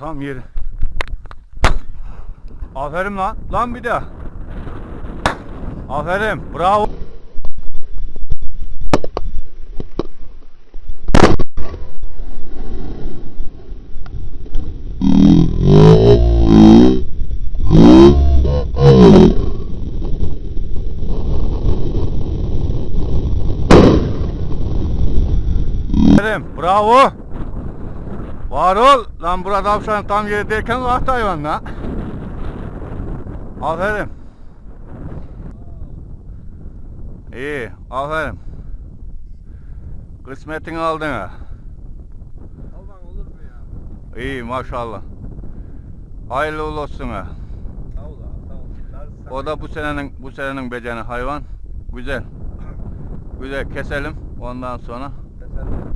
tam yeri. Aferin lan. Lan bir daha. Aferin. Bravo. Aferin. Bravo. Var ol. Lan burada tavşan tam yerdeyken kalktı hayvan lan. Aferin. İyi. Aferin. Kısmetini aldın ha. Alman olur mu ya? İyi maşallah. Hayırlı uğurlu olsun ha. Sağ ol abi sağ ol. O da bu senenin bu senenin beceni hayvan. Güzel. Güzel keselim. Ondan sonra Keselim.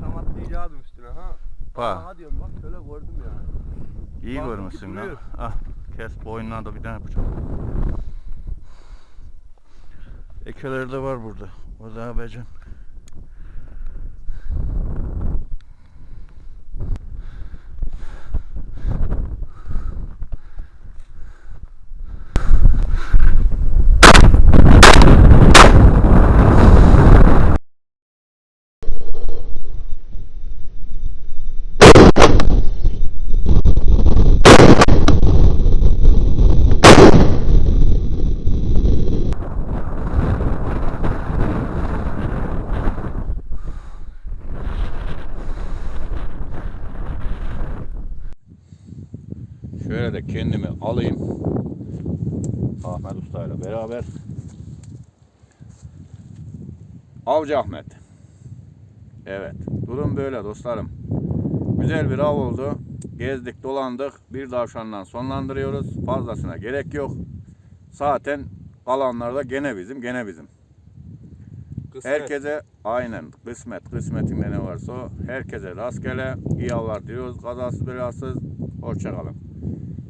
Tam atlayacaktım üstüne ha. Pa. Aha diyorum bak şöyle gördüm ya. iyi Bak, görmüşsün lan. Ah, kes boynuna da bir tane bıçak. Ekeleri de var burada. O da becen. Şöyle de kendimi alayım. Ahmet Usta ile beraber. Avcı Ahmet. Evet. Durum böyle dostlarım. Güzel bir av oldu. Gezdik dolandık. Bir tavşandan sonlandırıyoruz. Fazlasına gerek yok. Zaten kalanlar da gene bizim gene bizim. Kısmet. Herkese aynen kısmet kısmetinde ne varsa o. Herkese rastgele iyi avlar diliyoruz. Kazasız belasız. Hoşçakalın.